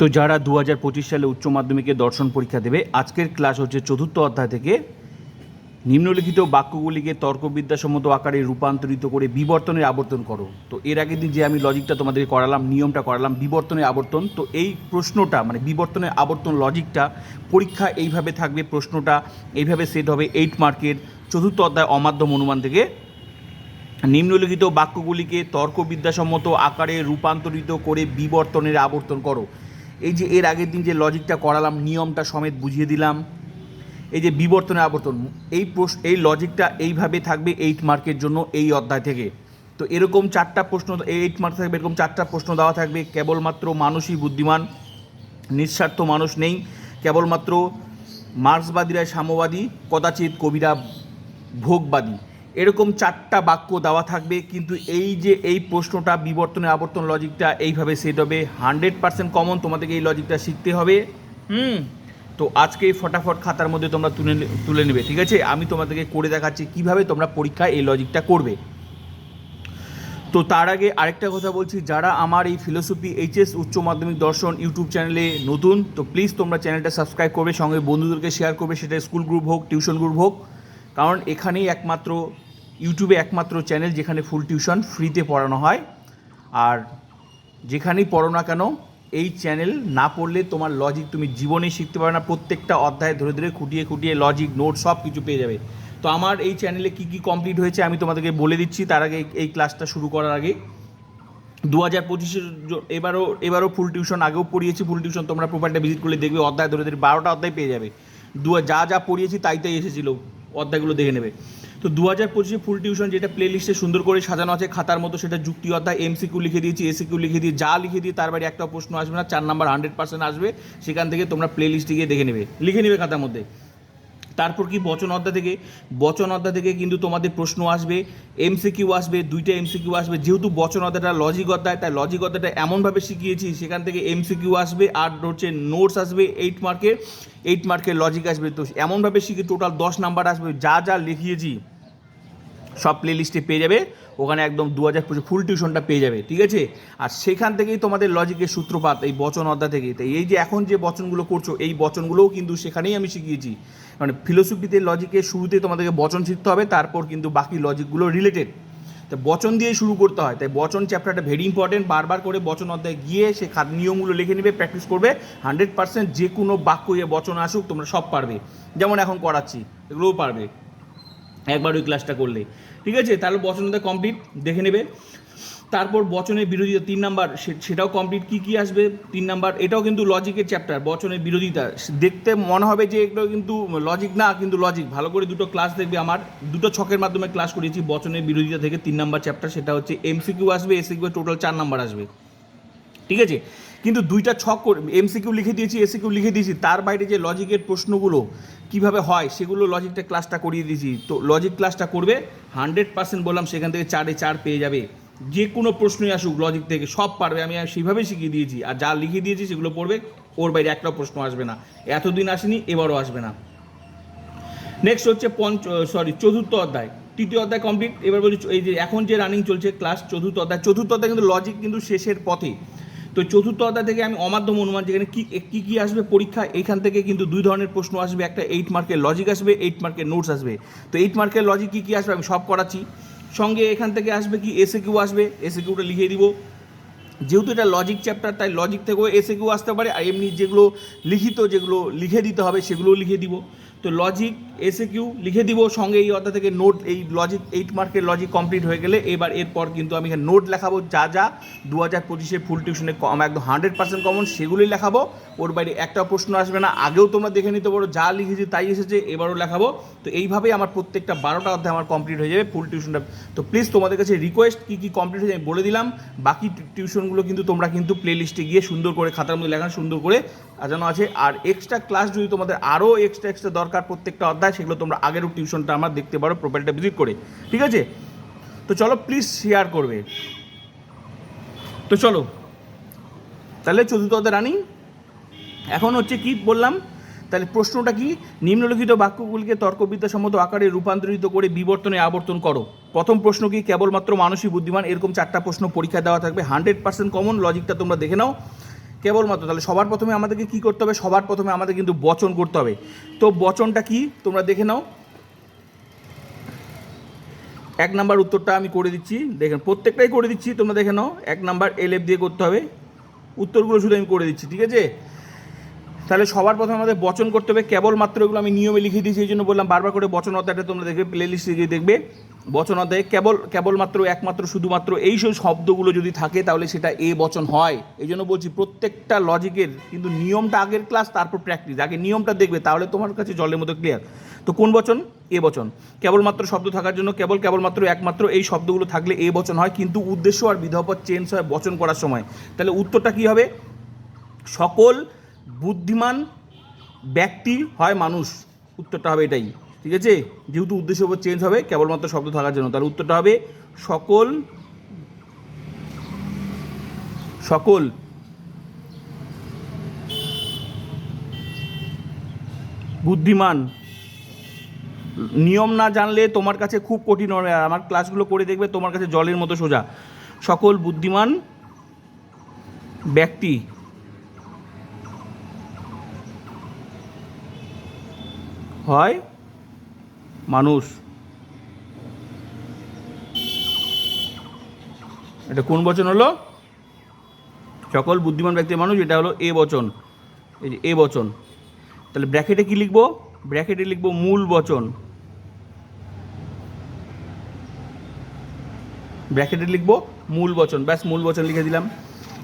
তো যারা দু হাজার পঁচিশ সালে উচ্চ মাধ্যমিকে দর্শন পরীক্ষা দেবে, আজকের ক্লাস হচ্ছে চতুর্থ অধ্যায় থেকে নিম্নলিখিত বাক্যগুলিকে তর্কবিদ্যাসম্মত আকারে রূপান্তরিত করে বিবর্তনের আবর্তন করো। তো এর আগের দিন যে আমি লজিকটা তোমাদেরকে করালাম, নিয়মটা করালাম, বিবর্তনের আবর্তন, তো এই প্রশ্নটা মানে বিবর্তনের আবর্তন লজিকটা পরীক্ষা এইভাবে থাকবে, প্রশ্নটা এইভাবে সেট হবে এইট মার্কের চতুর্থ অধ্যায় অমাধ্যম অনুমান থেকে। নিম্নলিখিত বাক্যগুলিকে তর্কবিদ্যাসম্মত আকারে রূপান্তরিত করে বিবর্তনের আবর্তন করো। এই যে এর আগের দিন যে লজিকটা করালাম, নিয়মটা সমেত বুঝিয়ে দিলাম, এই যে বিবর্তনের আবর্তন, এই প্রশ্ন, এই লজিকটা এইভাবে থাকবে এইট মার্কের জন্য এই অধ্যায় থেকে। তো এরকম চারটা প্রশ্ন এইট মার্ক থাকবে, এরকম চারটা প্রশ্ন দেওয়া থাকবে, কেবলমাত্র মানুষই বুদ্ধিমান, নিঃস্বার্থ মানুষ নেই, কেবলমাত্র মার্ক্সবাদীরা সাম্যবাদী, কদাচিৎ কবিরা ভোগবাদী। এরকম চারটা বাক্য দেওয়া থাকবে, কিন্তু এই যে এই প্রশ্নটা, বিবর্তনের আবর্তন লজিকটা এইভাবে সেট হবে। হান্ড্রেড পার্সেন্ট কমন তোমাদেরকে এই লজিকটা শিখতে হবে। হুম? তো আজকে ফটাফট খাতার মধ্যে তোমরা তুলে তুলে নেবে, ঠিক আছে? আমি তোমাদেরকে করে দেখাচ্ছি কীভাবে তোমরা পরীক্ষায় এই লজিকটা করবে। তো তার আগে আরেকটা কথা বলছি, যারা আমার এই ফিলোসফি এইচএস উচ্চ মাধ্যমিক দর্শন ইউটিউব চ্যানেলে নতুন, তো প্লিজ তোমরা চ্যানেলটা সাবস্ক্রাইব করবে, সঙ্গে বন্ধুদেরকে শেয়ার করবে, সেটা স্কুল গ্রুপ হোক টিউশন গ্রুপ হোক। কারণ এখানেই একমাত্র ইউটিউবে একমাত্র চ্যানেল যেখানে ফুল টিউশন ফ্রিতে পড়ানো হয়। আর যেখানেই পড়ো না কেন, এই চ্যানেল না পড়লে তোমার লজিক তুমি জীবনে শিখতে পারবে না। প্রত্যেকটা অধ্যায় ধরে ধরে খুঁটিয়ে খুঁটিয়ে লজিক নোট সব কিছু পেয়ে যাবে। তো আমার এই চ্যানেলে কি কি কমপ্লিট হয়েছে আমি তোমাদেরকে বলে দিচ্ছি। তার আগে এই- এই ক্লাসটা শুরু করার আগে। দু হাজার পঁচিশের এবারও এবারও ফুল টিউশন আগেও পড়িয়েছি। ফুল টিউশন তোমরা প্রোফাইলটা ভিজিট করলে দেখবে অধ্যায় ধরে ধরে বারোটা অধ্যায় পেয়ে যাবে। দু যা যা পড়িয়েছি তাই তাই এসেছিল। অধ্যায়গুলো দেখে নেবে। তো দু হাজার পঁচিশে ফুল টিউশন যেটা প্লে লিস্টে সুন্দর করে সাজানো আছে, খাতার মতো সেটা যুক্তি অধ্যায় এমসিকিউ লিখে দিয়েছি এসিকিউ লিখে দিয়ে যা লিখে দিয়ে তার বাইরে একটা প্রশ্ন আসবে না, চার নাম্বার হান্ড্রেড পার্সেন্ট আসবে, সেখান থেকে তোমরা প্লে লিস্টে গিয়ে দেখে নেবে, লিখে নেবে খাতার মধ্যে। তারপর কি বচন অধ্যায় থেকে? বচন অধ্যায় থেকে কিন্তু তোমাদের প্রশ্ন আসবে এমসিকিউ আসবে, দুইটা এমসিকিউ আসবে, যেহেতু বচন অধ্যায়টা লজিক অধ্যায়, তাই লজিক অধ্যায়টা এমনভাবে শিখিয়েছি, সেখান থেকে এমসিকিউ আসবে, আর হচ্ছে নোটস আসবে এইট মার্কের এইট মার্কের লজিক আসবে, তো এমনভাবে শিখে টোটাল দশ নাম্বার আসবে, যা যা লিখিয়েছি। সব প্লে লিস্টে পেয়ে যাবে। ওখানে একদম দু হাজার পঁচিশ ফুল টিউশনটা পেয়ে যাবে, ঠিক আছে? আর সেখান থেকেই তোমাদের লজিকের সূত্রপাত, এই বচন অধ্যায় থেকে। তাই এই যে এখন যে বচনগুলো করছ, এই বচনগুলোও কিন্তু সেখানেই আমি শিখিয়েছি। মানে ফিলোসফিতে লজিকের শুরুতে তোমাদেরকে বচন শিখতে হবে, তারপর কিন্তু বাকি লজিকগুলো রিলেটেড তো বচন দিয়ে শুরু করতে হয়, তাই বচন চ্যাপ্টারটা ভেরি ইম্পর্টেন্ট বারবার করে বচন অধ্যায় গিয়ে সে খাদ নিয়মগুলো লিখে নেবে প্র্যাকটিস করবে। হান্ড্রেড পার্সেন্ট যে কোনো বাক্য বচন আসুক, তোমরা সব পারবে। যেমন এখন করাচ্ছি, এগুলোও পারবে। একবার ওই ক্লাসটা করলে ঠিক আছে? তাহলে বচনটা কমপ্লিট দেখে নেবে। তারপর বচনের বিরোধিতা, তিন নাম্বার সেটাও কমপ্লিট কি কি আসবে? তিন নাম্বার, এটাও কিন্তু লজিকের চ্যাপ্টার বচনের বিরোধিতা। দেখতে মনে হবে যে এগুলো কিন্তু লজিক না, কিন্তু লজিক ভালো করে দুটো ক্লাস দেখবে আমার। দুটো ছকের মাধ্যমে ক্লাস করিয়েছি বচনের বিরোধিতা থেকে তিন নাম্বার চ্যাপ্টার সেটা হচ্ছে এমসিকিউ আসবে এসিকিউ টোটাল চার নাম্বার আসবে। ঠিক আছে? কিন্তু দুইটা ছক এমসিকিউ লিখে দিয়েছি এসিকিউ লিখে দিয়েছি, তার বাইরে যে লজিকের প্রশ্নগুলো কীভাবে হয়, সেগুলো লজিকটা ক্লাসটা করিয়ে দিয়েছি। তো লজিক ক্লাসটা করবে হান্ড্রেড পার্সেন্ট বললাম, সেখান থেকে চারে চার পেয়ে যাবে। যে কোনো প্রশ্নই আসুক লজিক থেকে, সব পারবে, আমি সেইভাবেই শিখিয়ে দিয়েছি। আর যা লিখে দিয়েছি, সেগুলো পড়বে, ওর বাইরে একটাও প্রশ্ন আসবে না। এতদিন আসেনি, এবারও আসবে না। নেক্সট হচ্ছে পঞ্চ সরি চতুর্থ অধ্যায়। তৃতীয় অধ্যায় কমপ্লিট এবার বলি, এই যে এখন যে রানিং চলছে ক্লাস চতুর্থ অধ্যায় চতুর্থ অধ্যায় কিন্তু লজিক কিন্তু শেষের পথে। তো চতুর্থ অধ্যায় থেকে আমি অমাধ্যম অনুমান যেখানে কি, কী কী আসবে? পরীক্ষা, এইখান থেকে কিন্তু দুই ধরনের প্রশ্ন আসবে। একটা এইট মার্কের লজিক আসবে এইট মার্কের নোটস আসবে। তো এইট মার্কের লজিক কী কী আসবে? আমি সব করাচ্ছি। সঙ্গে এখান থেকে আসবে কি? এসে কিউ আসবে। এসে কিউটা লিখে দিব। যেহেতু এটা লজিক চ্যাপ্টার তাই লজিক থেকেও এসে কিউ আসতে পারে। আর এমনি যেগুলো লিখিত, যেগুলো লিখে দিতে হবে, সেগুলোও লিখে দিব। তো লজিক এসে কিউ লিখে দিব, সঙ্গে এই অধ্যায় থেকে নোট এই লজিক এইট মার্কের লজিক কমপ্লিট হয়ে গেলে এবার এরপর কিন্তু আমি এখানে নোট লেখাবো, যা যা দু হাজার পঁচিশে ফুল টিউশনে কম একদম হান্ড্রেড পার্সেন্ট কমন সেগুলোই লেখাবো। ওর বাইরে একটা প্রশ্ন আসবে না, আগেও তোমরা দেখে নিতে পারো, যা লিখেছি তাই এসেছে, এবারও লেখাবো। তো এইভাবেই আমার প্রত্যেকটা বারোটা অধ্যায় আমার কমপ্লিট হয়ে যাবে ফুল টিউশনটা তো প্লিজ তোমাদের কাছে রিকোয়েস্ট কী কী কমপ্লিট হয়ে আমি বলে দিলাম, বাকি টিউশনগুলো কিন্তু তোমরা কিন্তু প্লে লিস্টে গিয়ে সুন্দর করে খাতার মধ্যে লেখা, সুন্দর করে সাজানো আছে। আর এক্সট্রা ক্লাস যদি তোমাদের আরও এক্সট্রা এক্সট্রা দরকার প্রত্যেকটা অধ্যায়, সেগুলো তোমরা আগেরও টিউশনটা আমার দেখতে পারো প্রোফাইলটা ভিজিট করে। ঠিক আছে? তো চলো প্লিজ শেয়ার করবে। তো চলো। তাহলে চতুর্থ অধ্যায় রানিং। এখন হচ্ছে কি বললাম? তাহলে প্রশ্নটা কি? নিম্নলিখিত বাক্যগুলিকে তর্কবিদ্যাসম্মত আকারে রূপান্তরিত করে বিবর্তনে আবর্তন করো। প্রথম প্রশ্ন কি? কেবলমাত্র মানুষই বুদ্ধিমান? এরকম চারটা প্রশ্ন পরীক্ষা দেওয়া থাকবে। হান্ড্রেড পার্সেন্ট কমন লজিকটা তোমরা দেখে নাও। কেবলমাত্র, তাহলে সবার প্রথমে আমাদেরকে কি করতে হবে? সবার প্রথমে আমাদের কিন্তু বচন করতে হবে। তো বচনটা কি? তোমরা দেখে নাও। এক নাম্বার উত্তরটা আমি করে দিচ্ছি। দেখেন, প্রত্যেকটাই করে দিচ্ছি, তোমরা দেখে নাও। এক নাম্বার এলএফ দিয়ে করতে হবে। উত্তরগুলো শুধু আমি করে দিচ্ছি, ঠিক আছে? তাহলে সবার প্রথমে আমাদের বচন করতে হবে। কেবলমাত্র এগুলো আমি নিয়মে লিখে দিয়েছি, এই জন্য বললাম বারবার করে বচন অধ্যায়টা তোমরা দেখবে প্লে লিস্টে গিয়ে দেখবে। বচন অধ্যায়ে কেবল কেবলমাত্র একমাত্র শুধুমাত্র এই সব শব্দগুলো যদি থাকে, তাহলে সেটা এ বচন হয়। এই জন্য বলছি প্রত্যেকটা লজিকের কিন্তু নিয়মটা আগের ক্লাস তারপর প্র্যাকটিস আগে নিয়মটা দেখবে, তাহলে তোমার কাছে জলের মতো ক্লিয়ার তো কোন বচন? এ বচন। কেবলমাত্র শব্দ থাকার জন্য কেবল কেবলমাত্র একমাত্র এই শব্দগুলো থাকলে এ বচন হয়। কিন্তু উদ্দেশ্য আর বিধপদ চেঞ্জ হয় বচন করার সময়। তাহলে উত্তরটা কী হবে? সকল বুদ্ধিমান ব্যক্তি হয় মানুষ। উত্তরটা হবে এটাই। ঠিক আছে? যেহেতু উদ্দেশ্য উপর চেঞ্জ হবে, কেবলমাত্র শব্দ থাকার জন্য। তাহলে উত্তরটা হবে সকল সকল বুদ্ধিমান। নিয়ম না জানলে তোমার কাছে খুব কঠিন হবে। আমার ক্লাসগুলো করে দেখবে, তোমার কাছে জলের মতো সোজা। সকল বুদ্ধিমান ব্যক্তি হয় মানুষ। এটা কোন বচন হলো? সকল বুদ্ধিমান ব্যক্তির মানুষ, এটা হলো এ বচন। এই যে এ বচন। তাহলে ব্র্যাকেটে কি লিখব? ব্র্যাকেটে লিখব মূল বচন। ব্র্যাকেটে লিখব মূল বচন। ব্যাস, মূল বচন লিখে দিলাম।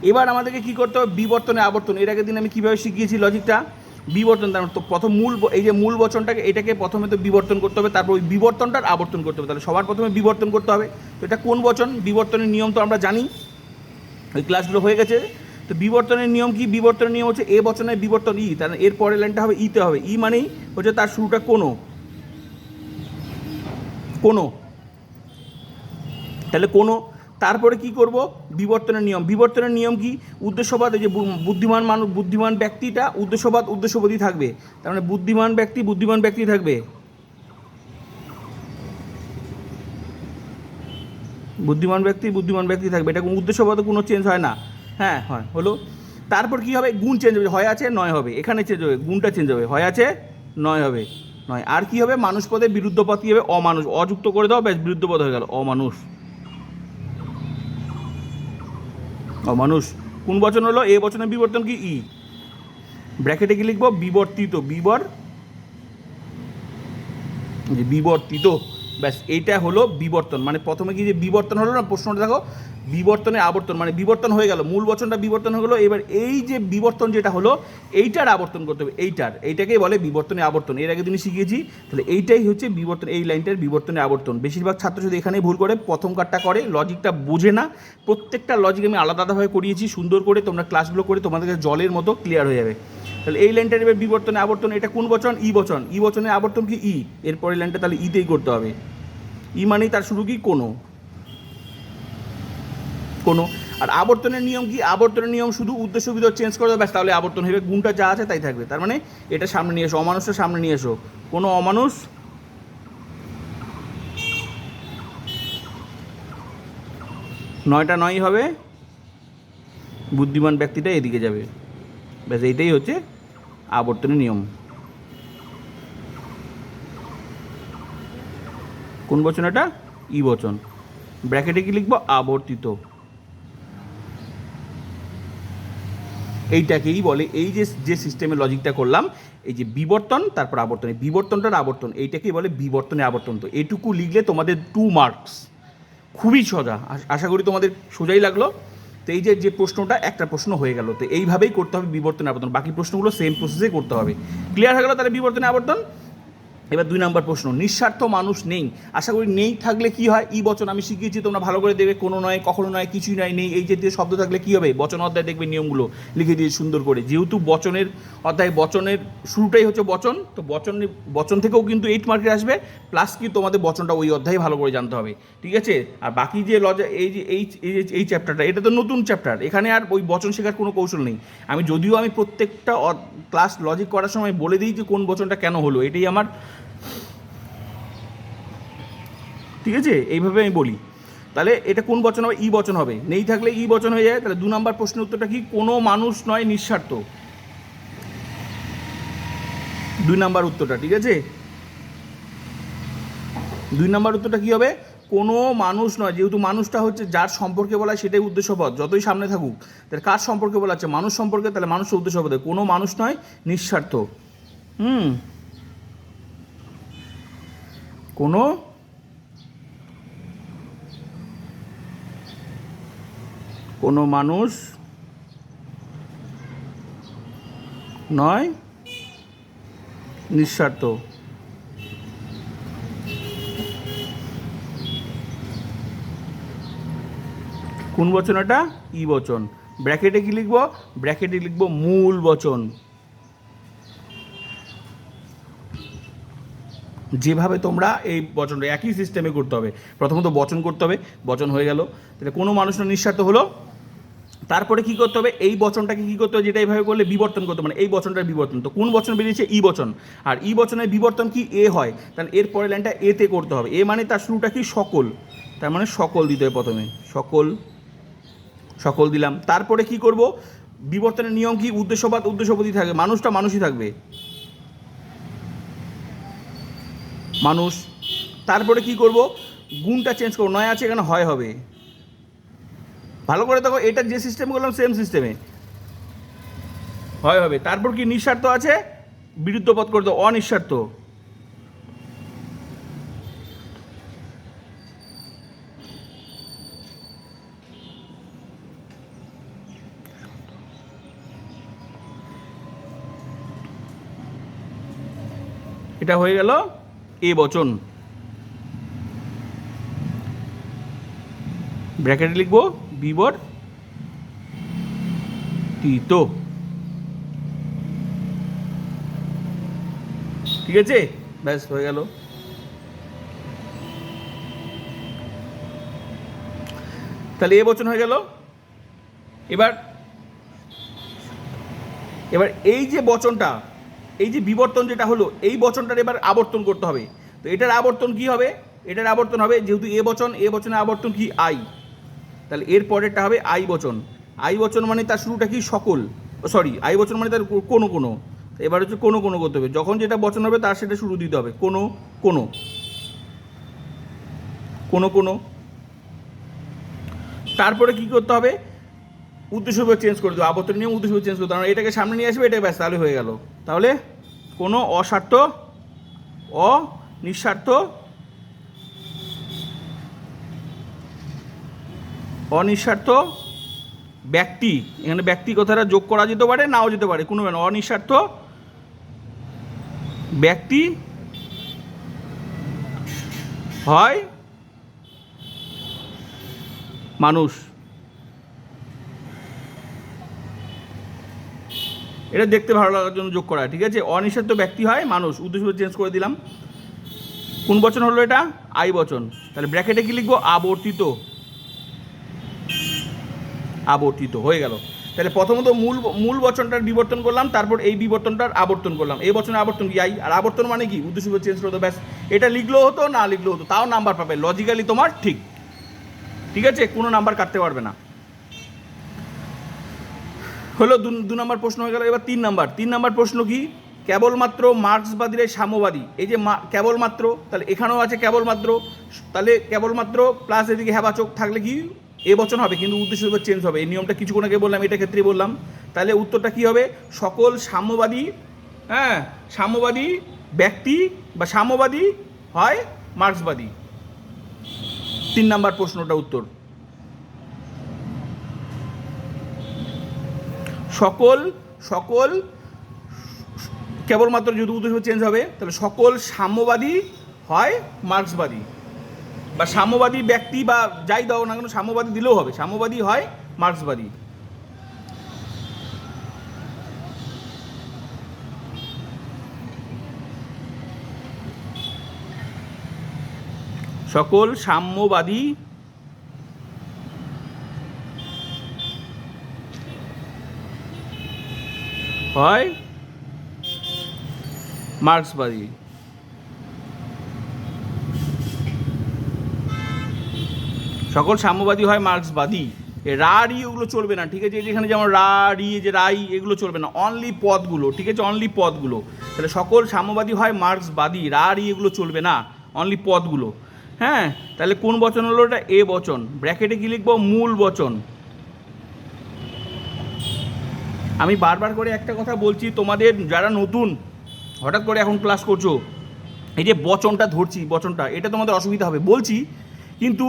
এবার আমাদেরকে কি করতে হবে? বিবর্তনে আবর্তন। এর আগের দিন আমি কীভাবে শিখিয়েছি লজিকটা বিবর্তন, তার মানে তো প্রথম মূল এই যে মূল বচনটাকে, এটাকে প্রথমে তো বিবর্তন করতে হবে, তারপর ওই বিবর্তনটার আবর্তন করতে হবে। তাহলে সবার প্রথমে বিবর্তন করতে হবে। তো এটা কোন বচন? বিবর্তনের নিয়ম তো আমরা জানি। ওই ক্লাসগুলো হয়ে গেছে। তো বিবর্তনের নিয়ম কি? বিবর্তনের নিয়ম হচ্ছে এ বচনের বিবর্তন, ই, তার এর পরের লাইনটা হবে ইতে হবে। ই মানেই হচ্ছে তার শুরুটা কোনো? কোনো। তাহলে কোনো তারপরে কি করব? বিবর্তনের নিয়ম। বিবর্তনের নিয়ম কি? উদ্দেশ্যবাদ যে বুদ্ধিমান মানুষ বুদ্ধিমান ব্যক্তিটা উদ্দেশ্যবাদ, উদ্দেশ্যবাদী থাকবে। তার মানে বুদ্ধিমান ব্যক্তি বুদ্ধিমান ব্যক্তি থাকবে। বুদ্ধিমান ব্যক্তি বুদ্ধিমান ব্যক্তি থাকবে। এটা উদ্দেশ্যবাদ, কোনো চেঞ্জ হয় না। হ্যাঁ হয়। হলো? তারপর কি হবে? গুণ চেঞ্জ হবে। হয় আছে, নয় হবে। এখানে চেঞ্জ হবে। গুণটা চেঞ্জ হবে। হয় আছে, নয় হবে। নয়। আর কি হবে? মানুষ পদে বিরুদ্ধ পদ কি হবে। অমানুষ। অযুক্ত করে দাও, ব্যাস বিরুদ্ধ পদ হয়ে গেল। অমানুষ। অমানুষ কোন বচন হলো? এ বচনের বিবর্তন কি? ই। ব্র্যাকেটে কি লিখব? বিবর্তিত। বিবর? বিবর্তিত। ব্যাস, এইটা হলো বিবর্তন। মানে প্রথমে কি যে বিবর্তন হলো না? প্রশ্নটা দেখো, বিবর্তনে আবর্তন মানে বিবর্তন হয়ে গেল, মূল বচনটা বিবর্তন হয়ে গেলো, এবার এই যে বিবর্তন যেটা হলো, এইটার আবর্তন করতে হবে, এইটার। এইটাকেই বলে বিবর্তনে আবর্তন। এর আগে দিনই শিখিয়েছি তাহলে এইটাই হচ্ছে বিবর্তন, এই লাইনটার বিবর্তনে আবর্তন। বেশিরভাগ ছাত্রছাত্রী এখানেই ভুল করে, প্রথম কাটটা করে, লজিকটা বোঝে না। প্রত্যেকটা লজিক আমি আলাদা আলাদাভাবে করিয়েছি, সুন্দর করে তোমরা ক্লাসগুলো করে তোমাদের কাছে জলের মতো ক্লিয়ার হয়ে যাবে। তাহলে এই লাইনটার এবার বিবর্তনে আবর্তন, এটা কোন বচন? ই বচন। ই বচনে আবর্তন কি? ই। এরপরের লাইনটা তাহলে ইতেই করতে হবে। ই মানেই তার শুরু কি? কোনো। কোনো। আর আবর্তনের নিয়ম কি? আবর্তনের নিয়ম শুধু উদ্দেশ্য বিধর চেঞ্জ করে, ব্যাস, তাহলে আবর্তন হবে গুণটা যা আছে তাই থাকবে। তার মানে এটা সামনে নিয়ে এসো, অমানুষটা সামনে নিয়ে এসো। কোনো অমানুষ নয়টা নয় হবে, বুদ্ধিমান ব্যক্তিটা এদিকে যাবে। ব্যাস, এইটাই হচ্ছে আবর্তনের নিয়ম। কোন বচন এটা? ই বচন। ব্র্যাকেটে কি লিখব? আবর্তিত। এইটাকেই বলে, এই যে যে সিস্টেমে লজিকটা করলাম, এই যে বিবর্তন, তারপর আবর্তন। বিবর্তনটার আবর্তন, এইটাকেই বলে বিবর্তনে আবর্তন। তো এইটুকু লিখলে তোমাদের টু মার্কস খুবই সোজা। আশা করি তোমাদের সোজাই লাগল। তো এই যে যে প্রশ্নটা, একটা প্রশ্ন হয়ে গেল। তো এইভাবেই করতে হবে বিবর্তনের আবর্তন। বাকি প্রশ্নগুলো সেম প্রসেসে করতে হবে। ক্লিয়ার হয়ে গেল তাহলে বিবর্তনের আবর্তন? এবার দুই নম্বর প্রশ্ন, নিঃস্বার্থ মানুষ নেই। আশা করি নেই থাকলে কি হয়? ই বচন, আমি শিখিয়েছি, তোমরা ভালো করে দেবে কোনো নয়, কখনো নয়, কিছুই নয়, নেই। এই জাতীয় শব্দ থাকলে কি হবে? বচন অধ্যায় দেখবে নিয়মগুলো লিখে দিয়ে সুন্দর করে। যেহেতু বচনের অধ্যায়, বচনের শুরুটাই হচ্ছে বচন, তো বচন বচন থেকেও কিন্তু এইট মার্কে আসবে প্লাস কি তোমাদের বচনটা ওই অধ্যায়ে ভালো করে জানতে হবে। ঠিক আছে? আর বাকি যে লজা, এই যে, এই এই চ্যাপ্টারটা এটা তো নতুন চ্যাপ্টার এখানে আর ওই বচন শেখার কোনো কৌশল নেই। আমি যদিও আমি প্রত্যেকটা ক্লাস লজিক করার সময় বলে দিই যে কোন বচনটা কেন হলো, এটাই আমার ঠিক আছে? এইভাবে আমি বলি। তাহলে এটা কোন বচন হবে? ই বচন হবে। নেই থাকলে ই বচন হয়ে যায়। তাহলে দু নম্বর প্রশ্নের উত্তরটা কি? কোনো মানুষ নয় নিঃস্বার্থ। দুই নাম্বার উত্তরটা, ঠিক আছে? দুই নাম্বার উত্তরটা কি হবে? কোনো মানুষ নয়। যেহেতু মানুষটা হচ্ছে যার সম্পর্কে বলা সেটাই উদ্দেশ্যপদ যতই সামনে থাকুক, তাহলে কার সম্পর্কে বলা হচ্ছে মানুষ সম্পর্কে, তাহলে মানুষের উদ্দেশ্যপদ কোনো মানুষ নয় নিঃস্বার্থ। হুম? কোনো কোনো মানুষ নয়, নিঃস্বার্থ। কোন বচন এটা? ই বচন। ব্র্যাকেটে কি লিখব? ব্র্যাকেটে লিখব মূল বচন। যেভাবে তোমরা এই বচনটা, একই সিস্টেমে করতে হবে। প্রথমত বচন করতে হবে, বচন হয়ে গেল। তাহলে কোনো মানুষ নিঃস্বার্থ হলো তারপরে কি করতে হবে? এই বচনটাকে কি করতে হবে? যেটা এইভাবে করলে বিবর্তন করতে মানে এই বচনটার বিবর্তন। তো কোন বচন বেরিয়েছে? ই বচন। আর ই বচনের বিবর্তন কি? এ হয়। তাহলে এর পরের লাইনটা এতে করতে হবে। এ মানে তার শুরুটা কি? সকল। তার মানে সকল দিতে হবে প্রথমে। সকল। সকল দিলাম। তারপরে কি করব? বিবর্তনের নিয়ম কি? উদ্দেশ্যবাদ উদ্দেশ্যপতি থাকবে। মানুষটা মানুষই থাকবে। মানুষ। তারপরে কি করব? গুণটা চেঞ্জ করব। নয় আছে এখানে হয় হবে। ভালো করে দেখো, এটা যে সিস্টেম করলাম সেম সিস্টেমে হয়, হবে। তারপর কি নিঃস্বার্থ আছে? বিরুদ্ধ পদ করে অনিঃস্বার্থ। এটা হয়ে গেল এ বচন। ব্র্যাকেটে লিখব। বিবর তিত। ঠিক আছে? ব্যাস, হয়ে গেল। তাহলে এ বচন হয়ে গেল। এবার এবার এই যে বচনটা, এই যে বিবর্তন যেটা হলো, এই বচনটার এবার আবর্তন করতে হবে। তো এটার আবর্তন কি হবে? এটার আবর্তন হবে যেহেতু এ বচন, এ বচনের আবর্তন কি? আই। তাহলে এর পরেরটা হবে আই বচন। আই বচন মানে তার শুরুটা কি? সকল। সরি আই বচন মানে তার কোনো কোনো। এবার হচ্ছে কোনো কোনো করতে হবে। যখন যেটা বচন হবে তার সেটা শুরু দিতে হবে। কোনো কোনো। কোনো কোনো। তারপরে কি করতে হবে? উদ্দেশ্য চেঞ্জ করে দেবো আবর্তন নিয়ম উদ্দেশ্য চেঞ্জ করতে হবে। এটাকে সামনে নিয়ে আসবে এটাকে ব্যাস, তাহলে হয়ে গেল। তাহলে কোনো অস্বার্থ অ অনিঃস্বার্থ ব্যক্তি, এখানে ব্যক্তি কথাটা যোগ করা যেতে পারে, নাও যেতে পারে, কোনো। অনিঃস্বার্থ ব্যক্তি হয় মানুষ। এটা দেখতে ভালো লাগার জন্য যোগ করা, ঠিক আছে? অনিঃস্বার্থ ব্যক্তি হয় মানুষ, উদ্দেশ্য চেঞ্জ করে দিলাম। কোন বচন হলো এটা? আই বচন। তাহলে ব্র্যাকেটে কি লিখব? আবর্তিত। আবর্তিত হয়ে গেল। তাহলে প্রথমত মূল মূল বচনটার বিবর্তন করলাম, তারপর এই বিবর্তনটার আবর্তন করলাম। এই বচনের আবর্তন কি? আই আর আবর্তন মানে কি? উদ্দেশ্য চেঞ্জ করতো ব্যাস। এটা লিখলেও হতো, না লিখলেও হতো, তাও নাম্বার পাবে। লজিক্যালি তোমার ঠিক। ঠিক আছে? কোনো নাম্বার কাটতে পারবে না। হলো দু নম্বর প্রশ্ন হয়ে গেল। এবার তিন নাম্বার তিন নাম্বার প্রশ্ন কি? কেবলমাত্র মার্ক্সবাদীরা সাম্যবাদী। এই যে মা- কেবলমাত্র, তাহলে এখানেও আছে কেবলমাত্র। তাহলে কেবলমাত্র প্লাস এদিকে হেবাচক থাকলে কি? এ বচন হবে, কিন্তু উদ্দেশ্য চেঞ্জ হবে। এই নিয়মটা কিছুক্ষণ আগে বললাম, এটা ক্ষেত্রে বললাম। তাহলে উত্তরটা কি হবে? সকল সাম্যবাদী হ্যাঁ সাম্যবাদী ব্যক্তি বা সাম্যবাদী হয় মার্ক্সবাদী। তিন নাম্বার প্রশ্নটা উত্তর। সকল সকল, কেবলমাত্র যদি উদ্দেশ্য চেঞ্জ হবে, তাহলে সকল সাম্যবাদী হয় মার্ক্সবাদী। বা সাম্যবাদী ব্যক্তি বা যাই দাও না কেন, সাম্যবাদী দিলেও হবে। সাম্যবাদী হয় মার্ক্সবাদী। সকল সাম্যবাদী হয় মার্ক্সবাদী। সকল সাম্যবাদী হয় মার্ক্সবাদী। রা, রি ওগুলো চলবে না, ঠিক আছে? এই যে এখানে যেমন রা, রি যে রাই, এগুলো চলবে না। অনলি পদগুলো, ঠিক আছে? অনলি পদগুলো। তাহলে সকল সাম্যবাদী হয় মার্ক্সবাদী, রা, রি এগুলো চলবে না। অনলি পদগুলো। হ্যাঁ? তাহলে কোন বচন হলো এটা? এ বচন। ব্র্যাকেটে কি লিখব? মূল বচন। আমি বারবার করে একটা কথা বলছি, তোমাদের যারা নতুন, হঠাৎ করে এখন ক্লাস করছ, এই যে বচনটা ধরছি, বচনটা, এটা তোমাদের অসুবিধা হবে। বলছি কিন্তু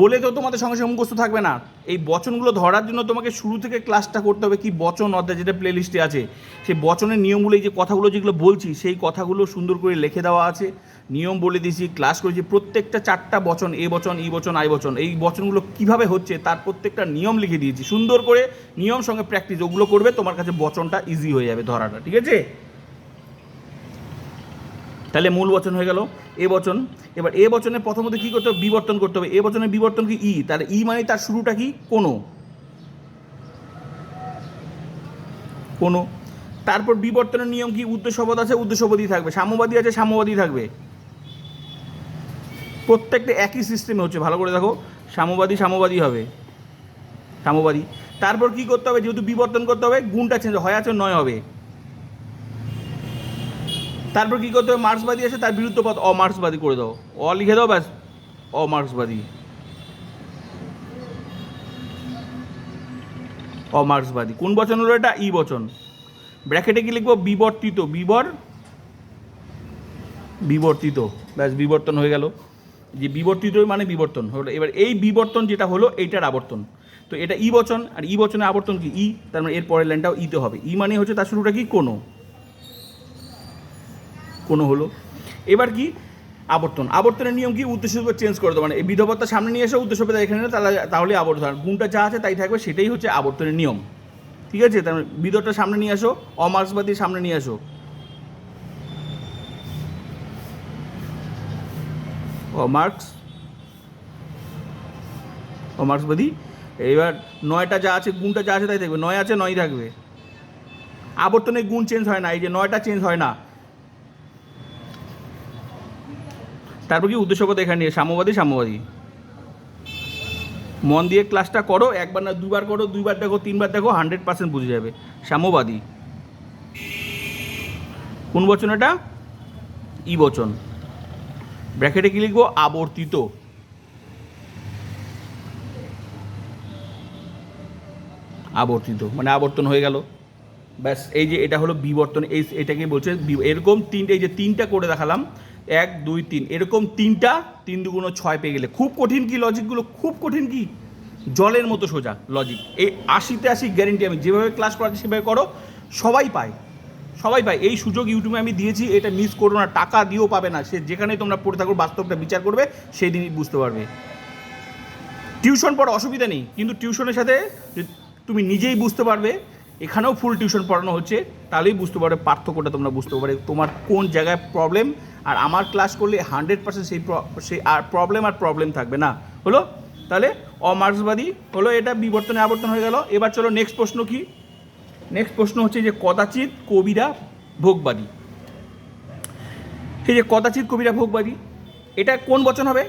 বলে তো তোমাদের সঙ্গে সঙ্গে মুখস্থ থাকবে না। এই বচনগুলো ধরার জন্য তোমাকে শুরু থেকে ক্লাসটা করতে হবে কি বচন অধ্যায় যেটা প্লে লিস্টে আছে। সেই বচনের নিয়মগুলো, এই যে কথাগুলো যেগুলো বলছি, সেই কথাগুলো সুন্দর করে লিখে দেওয়া আছে। নিয়ম বলে দিয়েছি ক্লাস করেছি, প্রত্যেকটা চারটা বচন, এ বচন, ই বচন, আই বচন, এই বচনগুলো কীভাবে হচ্ছে তার প্রত্যেকটা নিয়ম লিখে দিয়েছি। সুন্দর করে নিয়ম সঙ্গে প্র্যাকটিস ওগুলো করবে তোমার কাছে বচনটা ইজি হয়ে যাবে ধরাটা, ঠিক আছে? তাহলে মূল বচন হয়ে গেল এ বচন। এবার এ বচনের প্রথমত কী করতে হবে? বিবর্তন করতে হবে। এ বচনের বিবর্তন কি? ই। তাহলে ই মানে তার শুরুটা কি? কোনো। কোনো। তারপর বিবর্তনের নিয়ম কি? উদ্দেশ্যপদ আছে উদ্দেশ্যপদই থাকবে। সাম্যবাদী আছে সাম্যবাদী থাকবে। প্রত্যেকটা একই সিস্টেমে হচ্ছে। ভালো করে দেখো। সাম্যবাদী সাম্যবাদী হবে। সাম্যবাদী। তারপর কি করতে হবে? যেহেতু বিবর্তন করতে হবে, গুণটা চেঞ্জ হয় আছে, নয় হবে। তারপর কি করতে হবে? মার্ক্সবাদী আছে তার বিরুদ্ধ পথ অমার্ক্সবাদী করে দাও। অ, লিখে দাও, ব্যাস। অমার্ক্সবাদী অমার্ক্সবাদী কোন বচন হলো এটা? ই বচন। ব্র্যাকেটে কি লিখব? বিবর্তিত। বিবর? বিবর্তিত। ব্যাস, বিবর্তন হয়ে গেল। যে বিবর্তিত মানে বিবর্তন। হলো, এবার এই বিবর্তন যেটা হলো, এইটার আবর্তন। তো এটা ই বচন, আর ই বচনের আবর্তন কি? ই, তার মানে এর পরের লাইনটাও ইতে হবে। ই মানে হচ্ছে তার শুরুটা কি? কোনো। কোনো হলো। এবার কি? আবর্তন। আবর্তনের নিয়ম কি? উদ্দেশ্য চেঞ্জ করে দেবো মানে এই বিধবত্তা সামনে নিয়ে এসে উদ্দেশ্য পেতে এখানে তাহলে তাহলে আবর্তন। গুণটা যা আছে তাই থাকবে, সেটাই হচ্ছে আবর্তনের নিয়ম। ঠিক আছে? তার মানে বিধবটা সামনে নিয়ে আসো অমার্ক্সবাদী সামনে নিয়ে আসো। অমার্ক্স অমার্ক্সবাদী এবার নয়টা যা আছে, গুণটা যা আছে তাই থাকবে। নয় আছে নয় থাকবে। আবর্তনের গুণ চেঞ্জ হয় না। এই যে নয়টা চেঞ্জ হয় না। তারপর কি উদ্দেশ্যপদ এখানে নিয়ে, সাম্যবাদী সাম্যবাদী? মন দিয়ে ক্লাসটা করো, একবার না দুবার করো, দুইবার দেখো, তিনবার দেখো হান্ড্রেড পার্সেন্ট বুঝে যাবে। সাম্যবাদী। কোন বচন এটা? ই বচন। ব্র্যাকেটে কি লিখব? আবর্তিত। আবর্তিত মানে আবর্তন হয়ে গেল। ব্যাস, এই যে এটা হলো বিবর্তন, এই এটাকে বলছে এরকম তিনটে, এই যে তিনটা করে দেখালাম এক, দুই, তিন। এরকম তিনটা, তিন দুগুণ ছয় পেয়ে গেলে। খুব কঠিন কি লজিকগুলো খুব কঠিন কি? জলের মতো সোজা লজিক এই আশিতে আশি গ্যারেন্টি আমি যেভাবে ক্লাস করাচ্ছি সেভাবে করো, সবাই পায়। সবাই পায়। এই সুযোগ ইউটিউবে আমি দিয়েছি, এটা মিস করো না, টাকা দিয়েও পাবে না। সে যেখানে তোমরা পড়ে থাকো, বাস্তবটা বিচার করবে, সেই দিনই বুঝতে পারবে। টিউশন পড়া অসুবিধা নেই, কিন্তু টিউশনের সাথে তুমি নিজেই বুঝতে পারবে এখানেও ফুল টিউশন পড়ানো হচ্ছে, তাহলেই বুঝতে পারবে পার্থক্যটা তোমরা বুঝতে পারবে, তোমার কোন জায়গায় প্রবলেম আর আমার ক্লাস করলে হান্ড্রেড পার্সেন্ট সেই সেই আর প্রবলেম আর প্রবলেম থাকবে না। হলো? তাহলে অমার্ক্সবাদী হলো এটা বিবর্তনে আবর্তন হয়ে গেল, এবার চলো নেক্সট প্রশ্ন কি? নেক্সট প্রশ্ন হচ্ছে যে কদাচিৎ কবিরা ভোগবাদী। এই যে কদাচিৎ কবিরা ভোগবাদী, এটা কোন বচন হবে?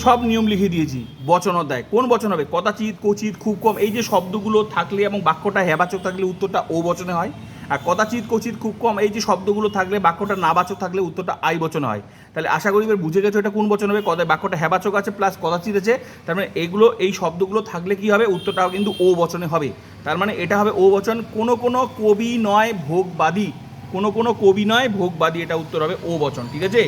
সব নিয়ম লিখে দিয়েছি, বচন অধ্যায়। কোন বচন হবে? কদাচিৎ কচিত খুব কম। এই যে শব্দগুলো থাকলে এবং বাক্যটা হেবাচক থাকলে উত্তরটা ও বচনে হয়, আর কদাচিৎ কচিত খুব কম, এই যে শব্দগুলো থাকলে বাক্যটা নাবাচক থাকলে উত্তরটা আই বচনে হয়। তাহলে আশা করি এবার বুঝে গেছো এটা কোন বচন হবে কদায় বাক্যটা হেবাচক আছে প্লাস কদাচিৎ আছে, তার মানে এগুলো, এই শব্দগুলো থাকলে কি হবে? উত্তরটাও কিন্তু ও বচনে হবে। তার মানে এটা হবে ও বচন, কোনো কোনো কবি নয় ভোগবাদী। কোনো কোনো কবি নয় ভোগবাদী, এটা উত্তর হবে ও বচন, ঠিক আছে?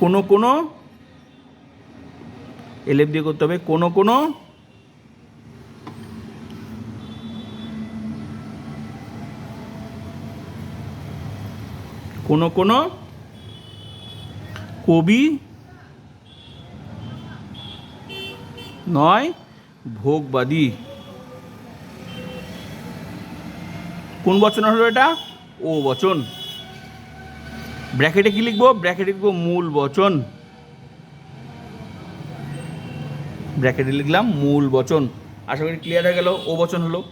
কোনো কোনো এলএফ দিয়ে করতে হবে, কোনো কোনো কোনো কোনো, কবি, নয়, ভোগবাদী। কোন বচন হলো এটা? ও বচন। ব্র্যাকেটে কি লিখব? ব্র্যাকেটে লিখব মূল বচন। ব্র্যাকেটে লিখলাম মূল বচন। আশা করি ক্লিয়ার হয়ে গেল, ও বচন হলো।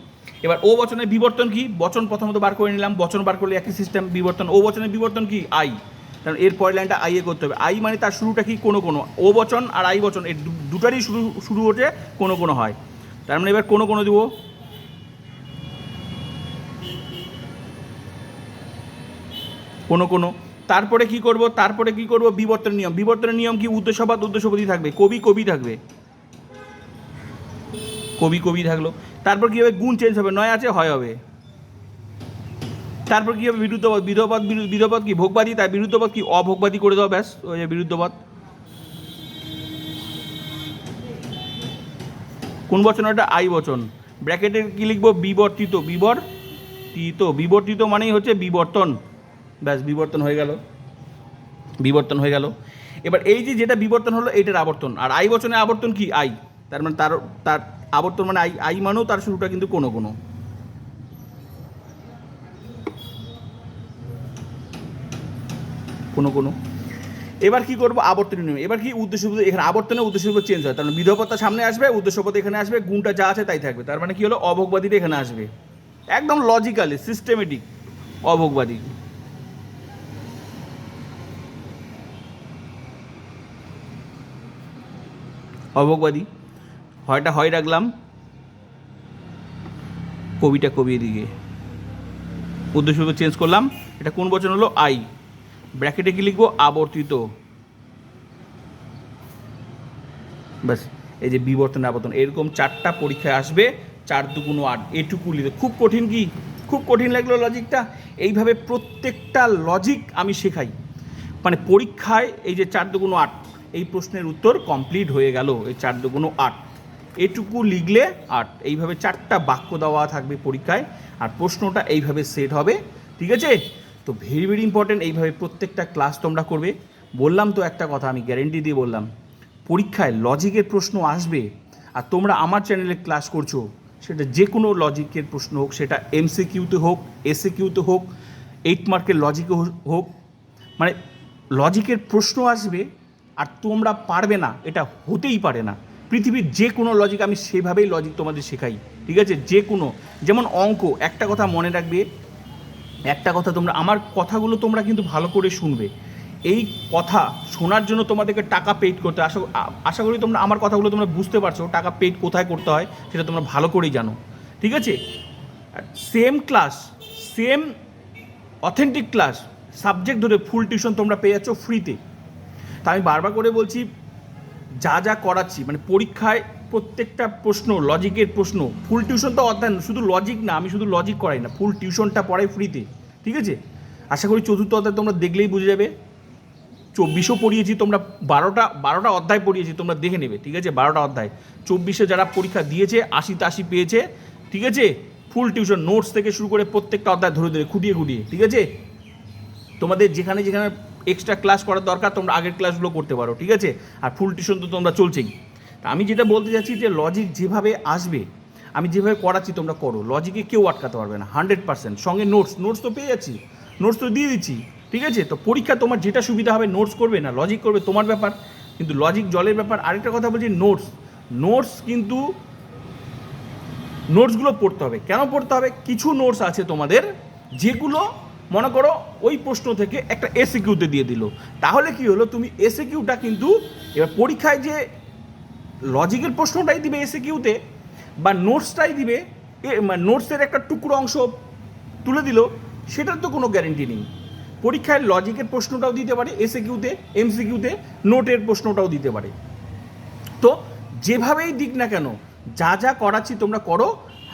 এবার ও বচনের বিবর্তন কি? বচন প্রথমত বার করে নিলাম। বচন বার করলে একই সিস্টেম বিবর্তন। ও বচনের বিবর্তন কি? আই কারণ এর পরের লাইনটা আই এ করতে হবে। আই মানে তার শুরুটা কি? কোনো কোনো। ও বচন আর আই বচন দু- দুটারই শুরু শুরু হচ্ছে কোনো কোনো হয়। তার মানে এবার কোনো কোনো দিব। কোনো কোনো। তারপরে কি করব? তারপরে কি করব? বিবর্তনের নিয়ম। বিবর্তনের নিয়ম কি? উদ্দেশ্যবাদ, উদ্দেশ্যপতি থাকবে। কবি কবি থাকবে। কবি কবি থাকল। তারপর কি হবে? গুণ চেঞ্জ হবে। নয় আছে, হয় হবে। তারপর কি হবে? বিরুদ্ধবাদ। বিধবাদ বিধবাদ কি? ভোগবাদী। তাই বিরুদ্ধবাদ কি? অভোগবাদী করে দেওয়া ব্যাস। ওই যে বিরুদ্ধবাদ। কোন বচন? এটা আই বচন। ব্র্যাকেটে কি লিখব? বিবর্তিত। বিবর্তিত। বিবর্তিত মানেই হচ্ছে বিবর্তন। ব্যাস, বিবর্তন হয়ে গেল। বিবর্তন হয়ে গেল। এবার এই যে যেটা বিবর্তন হলো, এইটার আবর্তন। আর আই বচনে আবর্তন কি? আই। তার মানে তার তার আবর্তন মানে আই। আই মানেও তার শুরুটা কিন্তু কোনো কোনো। কোনো কোনো। এবার কি করব? আবর্তন নিয়ম। এবার কি উদ্দেশ্য এখানে আবর্তনে উদ্দেশ্য চেঞ্জ হয়। তার মানে বিধবতা সামনে আসবে উদ্দেশ্যপদ এখানে আসবে, গুণটা যা আছে তাই থাকবে। তার মানে কি হলো? অভোগবাদীটা এখানে আসবে। একদম লজিক্যালি সিস্টেমেটিক অভোগবাদী অভোগবাদী হয়টা হয় রাখলাম। কবিটা কবি দিকে। উদ্দেশ্য চেঞ্জ করলাম। এটা কোন বচন হলো? আই। ব্র্যাকেটে কি লিখব? আবর্তিত। ব্যাস, এই যে বিবর্তন আবর্তন। এরকম চারটা পরীক্ষায় আসবে, চার দুগুণ আট। এটুকু লিখে। খুব কঠিন কি? খুব কঠিন লাগল লজিকটা এইভাবে প্রত্যেকটা লজিক আমি শেখাই। মানে পরীক্ষায় এই যে চার দুগুণ আট এই প্রশ্নের উত্তর কমপ্লিট হয়ে গেল, এই চার দুগুণ আট। এটুকু লিখলে আট, এইভাবে চারটা বাক্য দেওয়া থাকবে পরীক্ষায়, আর প্রশ্নটা এইভাবে সেট হবে, ঠিক আছে? তো ভেরি ভেরি ইম্পর্টেন্ট এইভাবে প্রত্যেকটা ক্লাস তোমরা করবে। বললাম তো একটা কথা, আমি গ্যারেন্টি দিয়ে বললাম। পরীক্ষায় লজিকের প্রশ্ন আসবে, আর তোমরা আমার চ্যানেলে ক্লাস করছ, সেটা যে কোনো লজিকের প্রশ্ন হোক, সেটা এমসি কিউতে হোক এসএ কিউতে হোক এইট মার্কের লজিকে হোক মানে লজিকের প্রশ্ন আসবে আর তোমরা পারবে না, এটা হতেই পারে না। পৃথিবীর যে কোনো লজিক আমি সেভাবেই লজিক তোমাদের শেখাই, ঠিক আছে? যে কোনো, যেমন অঙ্ক, একটা কথা মনে রাখবে, একটা কথা তোমরা, আমার কথাগুলো তোমরা কিন্তু ভালো করে শুনবে। এই কথা শোনার জন্য তোমাদেরকে টাকা পেইড করতে আশা আশা করি তোমরা, আমার কথাগুলো তোমরা বুঝতে পারছ, টাকা পেইড কোথায় করতে হয়, সেটা তোমরা ভালো করেই জানো, ঠিক আছে? Same class same authentic class subject ধরে ফুল টিউশন তোমরা পেয়ে যাচ্ছ ফ্রিতে তা আমি বারবার করে বলছি, যা যা করাচ্ছি মানে পরীক্ষায় প্রত্যেকটা প্রশ্ন, লজিকের প্রশ্ন ফুল টিউশন তো অধ্যয়ন, শুধু লজিক না, আমি শুধু লজিক করাই না ফুল টিউশনটা পড়াই ফ্রিতে ঠিক আছে? আশা করি চতুর্থ অধ্যায় তোমরা দেখলেই বুঝে যাবে। চব্বিশও পড়িয়েছি তোমরা, বারোটা বারোটা অধ্যায় পড়িয়েছি, তোমরা দেখে নেবে, ঠিক আছে? বারোটা অধ্যায়। চব্বিশে যারা পরীক্ষা দিয়েছে আশি পেয়েছে, ঠিক আছে? ফুল টিউশন নোটস থেকে শুরু করে প্রত্যেকটা অধ্যায় ধরে ধরে খুঁটিয়ে খুঁটিয়ে, ঠিক আছে? তোমাদের যেখানে যেখানে এক্সট্রা ক্লাস করার দরকার, তোমরা আগের ক্লাসগুলো করতে পারো, ঠিক আছে? আর ফুল টিউশন তো তোমরা চলছেই। তা আমি যেটা বলতে চাচ্ছি যে লজিক যেভাবে আসবে, আমি যেভাবে করাচ্ছি তোমরা করো লজিকে কেউ আটকাতে পারবে না হান্ড্রেড পার্সেন্ট সঙ্গে নোটস নোটস তো পেয়ে যাচ্ছি নোটস তো দিয়ে দিচ্ছি, ঠিক আছে? তো পরীক্ষা তোমার যেটা সুবিধা হবে নোটস করবে না লজিক করবে তোমার ব্যাপার। কিন্তু লজিক জলের ব্যাপার, আরেকটা কথা বলছি নোটস নোটস কিন্তু নোটসগুলো পড়তে হবে। কেন পড়তে হবে? কিছু নোটস আছে তোমাদের, যেগুলো মনে করো ওই প্রশ্ন থেকে একটা এসে কিউতে দিয়ে দিল। তাহলে কি হলো? তুমি এসে কিউটা কিন্তু এবার পরীক্ষায় যে লজিক্যাল প্রশ্নটাই দিবে এসে কিউতে বা নোটসটাই দিবে নোটসের একটা টুকরো অংশ তুলে দিল, সেটার তো কোনো গ্যারেন্টি নেই। পরীক্ষায় লজিকের প্রশ্নটাও দিতে পারে এসে কিউতে এমসি কিউতে নোটের প্রশ্নটাও দিতে পারে। তো যেভাবেই দিক না কেন, যা যা করাচ্ছি তোমরা করো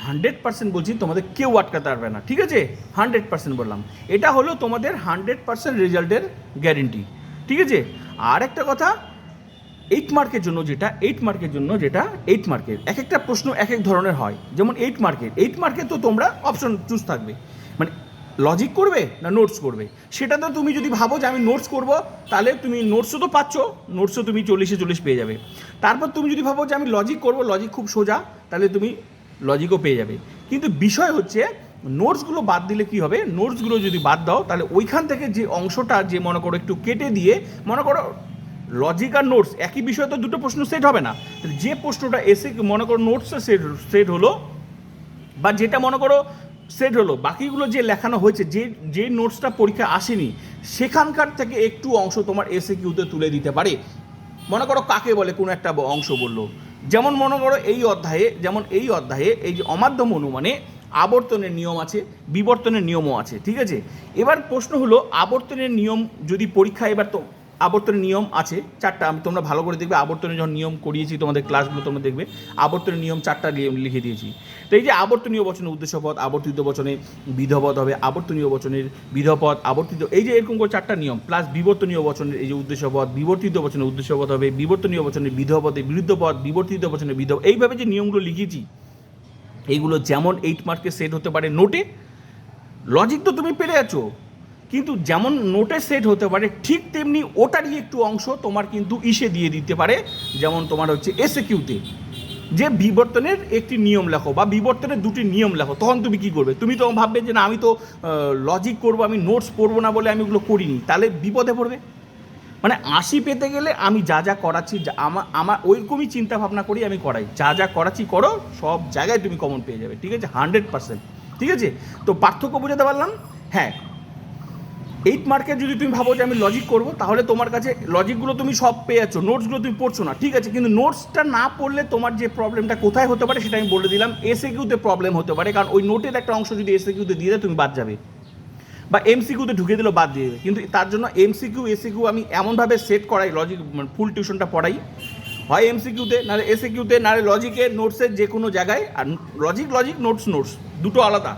হান্ড্রেড পার্সেন্ট বলছি, তোমাদের কেউ আটকাতে পারবে না, ঠিক আছে? হান্ড্রেড পার্সেন্ট বললাম। এটা হলো তোমাদের হান্ড্রেড পার্সেন্ট রেজাল্টের গ্যারেন্টি, ঠিক আছে? আর একটা কথা এইট মার্কের জন্য যেটা এইট মার্কের জন্য যেটা এইট মার্কের এক একটা প্রশ্ন এক এক ধরনের হয়। যেমন এইট মার্কের এইট মার্কে তো তোমরা অপশন চুজ থাকবে। মানে লজিক করবে না নোটস করবে? সেটা তো তুমি যদি ভাবো যে আমি নোটস করব, তাহলে তুমি নোটসও তো পাচ্ছ নোটসও তুমি চল্লিশে চল্লিশ পেয়ে যাবে। তারপর তুমি যদি ভাবো যে আমি লজিক করব লজিক খুব সোজা, তাহলে তুমি লজিকও পেয়ে যাবে। কিন্তু বিষয় হচ্ছে নোটসগুলো বাদ দিলে কি হবে? নোটসগুলো যদি বাদ দাও, তাহলে ওইখান থেকে যে অংশটা যে মনে করো একটু কেটে দিয়ে, মনে করো লজিক আর নোটস একই বিষয়ে তো দুটো প্রশ্ন সেট হবে না। যে প্রশ্নটা এসে মনে করো নোটসে সেট সেট হলো, বা যেটা মনে করো সেট হলো, বাকিগুলো যে লেখানো হয়েছে, যে যে নোটসটা পরীক্ষা আসেনি, সেখানকার থেকে একটু অংশ তোমার এসে কিউতে তুলে দিতে পারে। মনে করো কাকে বলে কোনো একটা অংশ বলল। যেমন মনে করো এই অধ্যায়ে, যেমন এই অধ্যায়ে, এই যে অমাধ্যম অনুমানে আবর্তনের নিয়ম আছে, বিবর্তনের নিয়মও আছে, ঠিক আছে? এবার প্রশ্ন হলো, আবর্তনের নিয়ম যদি পরীক্ষা এবার তো আবর্তনের নিয়ম আছে, চারটা, আমি তোমরা ভালো করে দেখবে, আবর্তনের যখন নিয়ম করিয়েছি তোমাদের ক্লাসগুলো তোমরা দেখবে, আবর্তনের নিয়ম চারটা লিখে দিয়েছি। তো এই যে আবর্তনীয় বচনের উদ্দেশ্যপদ আবর্তিত বচনে বিধপদ হবে, আবর্তনীয় বচনের বিধপদ আবর্তিত, এই যে এরকম করে চারটা নিয়ম প্লাস বিবর্তনীয় বচনের এই যে উদ্দেশ্যপদ বিবর্তিত বচনের উদ্দেশ্যপদ হবে, বিবর্তনীয় বচনের বিধপদে বিরুদ্ধ পদ বিবর্তিত বচনের বিধ, এইভাবে যে নিয়মগুলো লিখেছি, এইগুলো যেমন এইট মার্কে সেট হতে পারে নোটে লজিক তো তুমি পেরে আছো। কিন্তু যেমন নোটে সেট হতে পারে, ঠিক তেমনি ওটারই একটু অংশ তোমার কিন্তু ইসে দিয়ে দিতে পারে, যেমন তোমার হচ্ছে এসে কিউতে যে বিবর্তনের একটি নিয়ম লেখো বা বিবর্তনের দুটি নিয়ম লেখো, তখন তুমি কি করবে? তুমি তো ভাববে যে না, আমি তো লজিক করব, আমি নোটস পড়ব না বলে আমি ওগুলো করিনি, তাহলে বিপদে পড়বে? মানে আশি পেতে গেলে আমি যা যা করাচ্ছি আমার আমার ওইরকমই চিন্তা ভাবনা করি আমি করাই। যা যা করাচ্ছি করো, সব জায়গায় তুমি কমন পেয়ে যাবে, ঠিক আছে? হান্ড্রেড পার্সেন্ট ঠিক আছে? তো পার্থক্য বোঝাতে পারলাম? হ্যাঁ এইট মার্কের যদি তুমি ভাবো যে আমি লজিক করব, তাহলে তোমার কাছে লজিকগুলো তুমি সব পেয়ে যাচ্ছ নোটসগুলো তুমি পড়ছো না, ঠিক আছে? কিন্তু নোটসটা না পড়লে তোমার যে প্রবলেমটা কোথায় হতে পারে সেটা আমি বলে দিলাম এসে কিউতে প্রবলেম হতে পারে, কারণ ওই নোটের একটা অংশ যদি এসে কিউতে দিয়ে দেয়, তুমি বাদ যাবে। বা এমসিকিউতে ঢুকে দিলেও বাদ দিয়ে দেবে। কিন্তু তার জন্য এমসিকিউ এসিকিউ আমি এমনভাবে সেট করাই লজিক মানে ফুল টিউশনটা পড়াই। হয় এমসিকিউতে নাহলে এসে কিউতে নাহলে লজিকে নোটসের যে কোনো জায়গায়, আর লজিক লজিক নোটস নোটস দুটো আলাদা।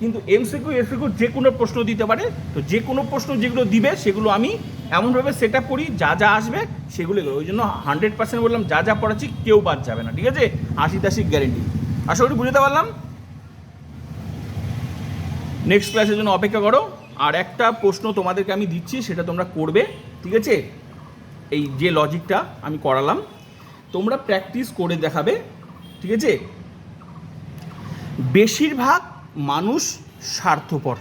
কিন্তু এমসিকিউ এসিকিউ যে কোনো প্রশ্ন দিতে পারে। তো যে কোনো প্রশ্ন যেগুলো দিবে, সেগুলো আমি এমনভাবে সেট আপ করি, যা যা আসবে, সেগুলো। ওই জন্য হান্ড্রেড পার্সেন্ট বললাম, যা যা পড়াচ্ছি, কেউ বাদ যাবে না, ঠিক আছে? আশি তাশি গ্যারেন্টি আশা করি বুঝতে পারলাম? নেক্সট ক্লাসের জন্য অপেক্ষা করো। আর একটা প্রশ্ন তোমাদেরকে আমি দিচ্ছি, সেটা তোমরা করবে, ঠিক আছে? এই যে লজিকটা আমি করালাম। তোমরা প্র্যাকটিস করে দেখাবে, ঠিক আছে? বেশিরভাগ মানুষ স্বার্থপর।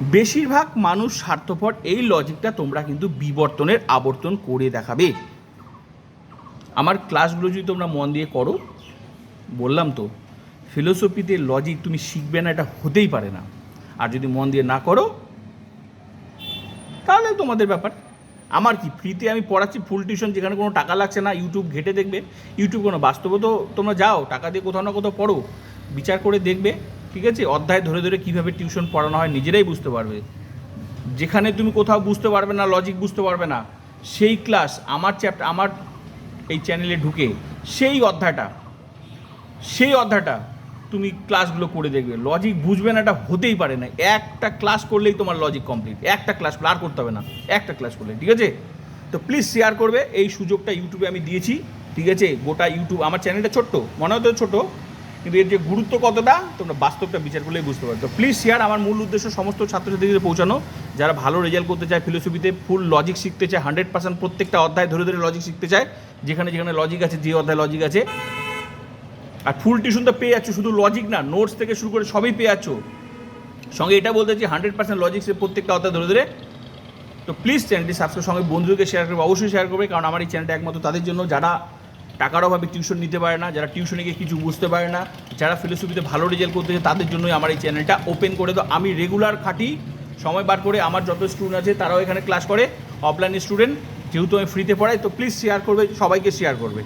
বেশিরভাগ মানুষ স্বার্থপর, এই লজিকটা তোমরা কিন্তু বিবর্তনের আবর্তন করে দেখাবে। আমার ক্লাসগুলো যদি তোমরা মন দিয়ে করো, বললাম তো, ফিলোসফিতে লজিক তুমি শিখবে না, এটা হতেই পারে না। আর যদি মন দিয়ে না করো, তাহলে তোমাদের ব্যাপার। আমার কি ফ্রিতে আমি পড়াচ্ছি ফুল টিউশন যেখানে কোনো টাকা লাগছে না ইউটিউব ঘেটে দেখবে। ইউটিউব কোনো বাস্তবে তো তোমরা যাও, টাকা দিয়ে কোথাও না কোথাও পড়ো, বিচার করে দেখবে। ঠিক আছে? অধ্যায় ধরে ধরে কীভাবে টিউশন পড়ানো হয় নিজেরাই বুঝতে পারবে। যেখানে তুমি কোথাও বুঝতে পারবে না লজিক বুঝতে পারবে না, সেই ক্লাস আমার চ্যাপ্টার আমার এই চ্যানেলে ঢুকে সেই অধ্যায়টা সেই অধ্যায়টা তুমি ক্লাসগুলো করে দেখবে। লজিক বুঝবে না এটা হতেই পারে না। একটা ক্লাস করলেই তোমার লজিক কমপ্লিট একটা ক্লাস আর করতে হবে না। একটা ক্লাস করলে, ঠিক আছে? তো প্লিজ শেয়ার করবে। এই সুযোগটা ইউটিউবে আমি দিয়েছি, ঠিক আছে? গোটা ইউটিউব আমার চ্যানেলটা ছোট্ট, মনে হতো ছোট কিন্তু এর যে গুরুত্ব কতটা, তোমরা বাস্তবটা বিচার করলেই বুঝতে পারবে। তো প্লিজ শেয়ার আমার মূল উদ্দেশ্য সমস্ত ছাত্রছাত্রীদের পৌঁছানো। যারা ভালো রেজাল্ট করতে চায় ফিলোসফিতে ফুল লজিক শিখতে চায় হান্ড্রেড পার্সেন্ট প্রত্যেকটা অধ্যায় ধরে ধরে লজিক শিখতে চায়, যেখানে যেখানে লজিক আছে, যে অধ্যায় লজিক আছে। আর ফুল টিউশন তো পেয়ে যাচ্ছ, শুধু লজিক না নোটস থেকে শুরু করে সবই পেয়ে যাচ্ছ। সঙ্গে এটা বলতে চাই হান্ড্রেড পার্সেন্ট লজিক্সের প্রত্যেকটা অধ্যায় ধরে ধরে। তো প্লিজ চ্যানেলটি সাবস্ক্রাইব সঙ্গে বন্ধুদেরকে শেয়ার করবে, অবশ্যই শেয়ার করবে, কারণ আমার এই চ্যানেলটা একমাত্র তাদের জন্য। যারা টাকার অভাবে টিউশন নিতে পারে না, যারা টিউশনে গিয়ে কিছু বুঝতে পারে না, যারা ফিলোসফিতে ভালো রেজাল্ট করতে চায়, তাদের জন্যই আমার এই চ্যানেলটা ওপেন করে তো আমি রেগুলার খাটি সময় বার করে আমার যত স্টুডেন্ট আছে, তারাও এখানে ক্লাস করে অফলাইন স্টুডেন্ট যেহেতু আমি ফ্রিতে পড়াই, তো প্লিজ শেয়ার করবে, সবাইকে শেয়ার করবে।